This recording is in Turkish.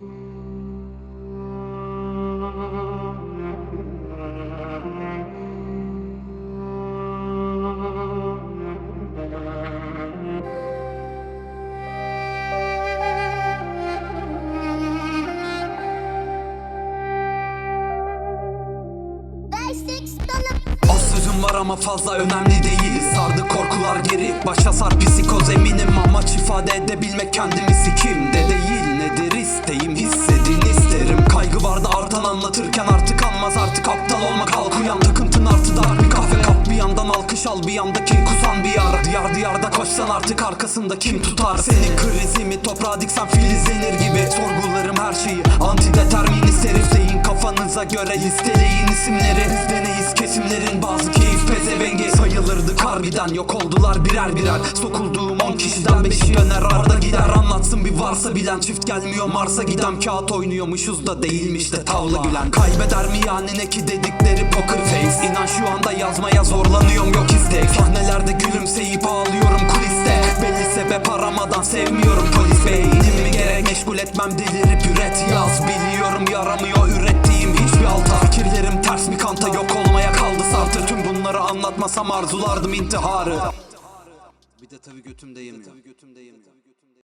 Az var ama fazla önemli değil. Sardı korkular geri. Başa sar psikoz eminim Amaç ifade edebilmek kendimizi kimde değil anlatırken artık anmaz Artık aptal olmak kalk uyan Takıntın artı dar. Bir kahve kap Bir yandan alkış al bir yanda kin kusan bir yar. Diyar diyarda koşsan artık arkasında kim tutar? Senin krizimi toprağa diksen filizlenir gibi Sorgularım her şeyi. Antideterminist herif Zeyin kafanıza göre listeleyin isimleri. Bizdeneyiz kesimlerin bazı keyif pezevengi. Sayılırdık harbiden yok oldular birer birer. Sokulduğum on kişiden beşi döner arda gider. Anlatsın varsa bilen çift gelmiyor Mars'a giden Kağıt oynuyormuşuz da değilmiş de tavla gülen. Kaybeder mi yani ne ki dedikleri poker face? İnan şu anda yazmaya zorlanıyorum yok istek Sahnelerde gülümseyip ağlıyorum kuliste. Belli sebep aramadan sevmiyorum polis bey. Dinimi gerek? Meşgul etmem delirip üret. Yaz Biliyorum yaramıyor ürettiğim hiçbir alta. Fikirlerim ters bir kanta yok olmaya kaldı sartır Tüm bunları anlatmasam arzulardım intiharı. Bir de tabi götümde yemiyor